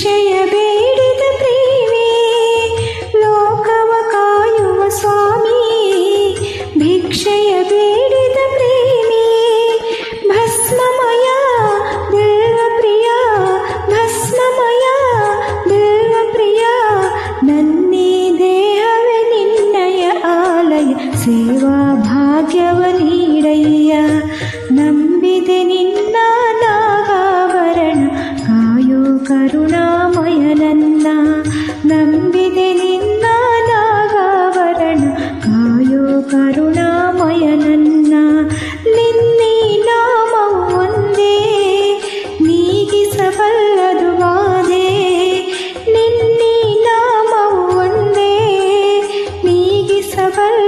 ಕ್ಷಯಬೇಡಿದ ಪ್ರೇಮಿ ಲೋಕವ ಕಾಯುವ ಸ್ವಾಮಿ ಭಿಕ್ಷೆಯ ಬೇಡಿದ भिक्षय पीडितप्रेमी लोकमकायुमस्वामी भिक्षय पीडितप्रेमी ನನ್ನೇ ದೇಹವೇ ನಿನ್ನಯ ಆಲಯ ಸೇವಾ ಭಾಗ್ಯವ ನೀಡಯ್ಯ ನಂಬಿದೆ ನಿನ್ನ ಬಯಲನ್ನ ನಂಬಿದೆ ನಿನ್ನ ನಾಗಾವರಣ ಕಾಯೋ ಕರು